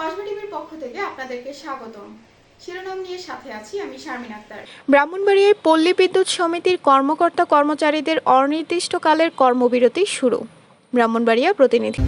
কসবা টিভির পক্ষ থেকে আপনাদেরকে স্বাগতম। শিরোনাম নিয়ে সাথে আছি আমি শারমিন আক্তার। ব্রাহ্মণবাড়িয়ায় পল্লী বিদ্যুৎ সমিতির কর্মকর্তা কর্মচারীদের অনির্দিষ্টকালের কর্মবিরতি শুরু। ব্রাহ্মণবাড়িয়া প্রতিনিধি।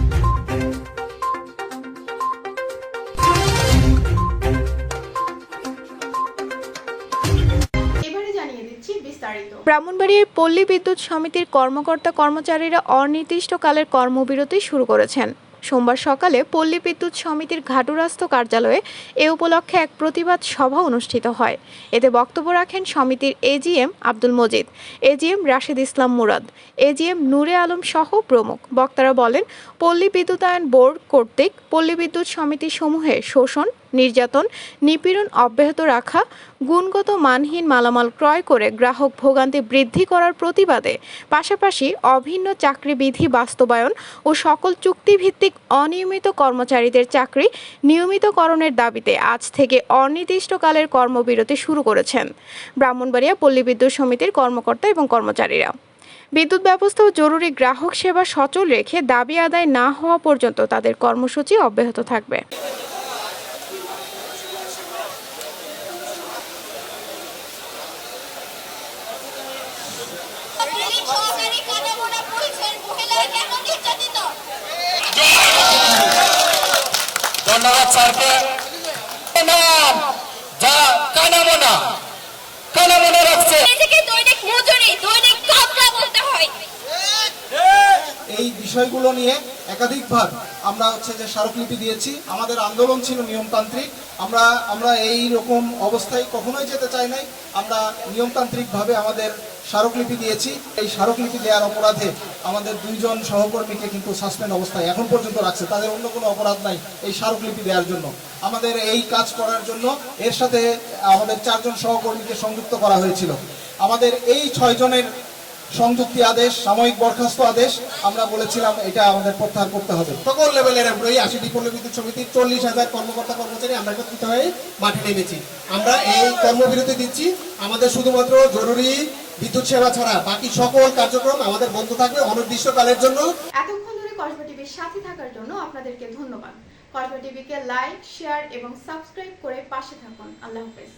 ব্রাহ্মণবাড়িয়ায় পল্লী বিদ্যুৎ সমিতির কর্মকর্তা কর্মচারীরা অনির্দিষ্টকালের কর্মবিরতি শুরু করেছেন। সোমবার সকালে পল্লী বিদ্যুৎ সমিতির ঘাটুরাস্ত কার্যালয়ে এ উপলক্ষে এক প্রতিবাদ সভা অনুষ্ঠিত হয়। এতে বক্তব্য রাখেন সমিতির AGM Abdul Majid, AGM Rashed Islam Murad, AGM Nure Alam সহ প্রমুখ। বক্তারা বলেন, পল্লী বিদ্যুতায়ন বোর্ড কর্তৃক পল্লী বিদ্যুৎ সমিতি সমূহে শোষণ নির্যাতন, নিপীড়ন অব্যাহত রাখা, গুণগত মানহীন মালামাল ক্রয় করে গ্রাহক ভোগান্তি বৃদ্ধি করার প্রতিবাদে, পাশাপাশি অভিন্ন চাকরি বিধি বাস্তবায়ন ও সকল চুক্তিভিত্তিক অনিয়মিত কর্মচারীদের চাকরি নিয়মিতকরণের দাবিতে আজ থেকে অনির্দিষ্টকালের কর্মবিরতি শুরু করেছেন ব্রাহ্মণবাড়িয়া পল্লী বিদ্যুৎ সমিতির কর্মকর্তা এবং কর্মচারীরা। বিদ্যুৎ ব্যবস্থা ও জরুরি গ্রাহক সেবা সচল রেখে দাবি আদায় না হওয়া পর্যন্ত তাদের কর্মসূচি অব্যাহত থাকবে। ধন্যবাদ স্যারকে। নাম যা কানামোনা। কানামোনা রাখছে। দৈনিক মজুরি দৈনিক কামলা বলতে হয়। এই বিষয়গুলো নিয়ে একাধিকবার আমরা হচ্ছে যে স্মারকলিপি দিয়েছি। আমাদের আন্দোলন ছিল নিয়মতান্ত্রিক। আমরা আমরা এই রকম অবস্থায় কখনোই যেতে চাই নাই। আমরা নিয়মতান্ত্রিকভাবে আমাদের স্মারকলিপি দিয়েছি। এই স্মারকলিপি দেওয়ার অপরাধে আমাদের দুইজন সহকর্মীকে কিন্তু সাসপেন্ড অবস্থায় এখন পর্যন্ত রাখছে। তাদের অন্য কোনো অপরাধ নাই এই স্মারকলিপি দেওয়ার জন্য। আমাদের এই কাজ করার জন্য এর সাথে আমাদের চারজন সহকর্মীকে সংযুক্ত করা হয়েছিল। আমাদের এই ছয়জনের সংযুক্তি আদেশ, সাময়িক বরখাস্ত আদেশ, আমরা বলেছিলাম এটা আমাদের প্রত্যাহার করতে হবে। সকল লেভেলের এমপ্লয়ি আশিটি পল্লী বিদ্যুৎ সমিতির চল্লিশ হাজার কর্মকর্তা কর্মচারী আমরা একত্রিত হয়ে মাঠে নেমেছি। আমরা এই কর্মবিরতি দিচ্ছি। আমাদের শুধুমাত্র জরুরি বিদ্যুৎ সেবা ছাড়া বাকি সকল কার্যক্রম আমাদের বন্ধ থাকবে অনির্দিষ্টকালের জন্য। এতক্ষণ ধরে কসবা টিভির সাথে থাকার জন্য আপনাদেরকে ধন্যবাদ। কসবা টিভিকে লাইক, শেয়ার এবং সাবস্ক্রাইব করে পাশে থাকুন। আল্লাহ হাফেজ।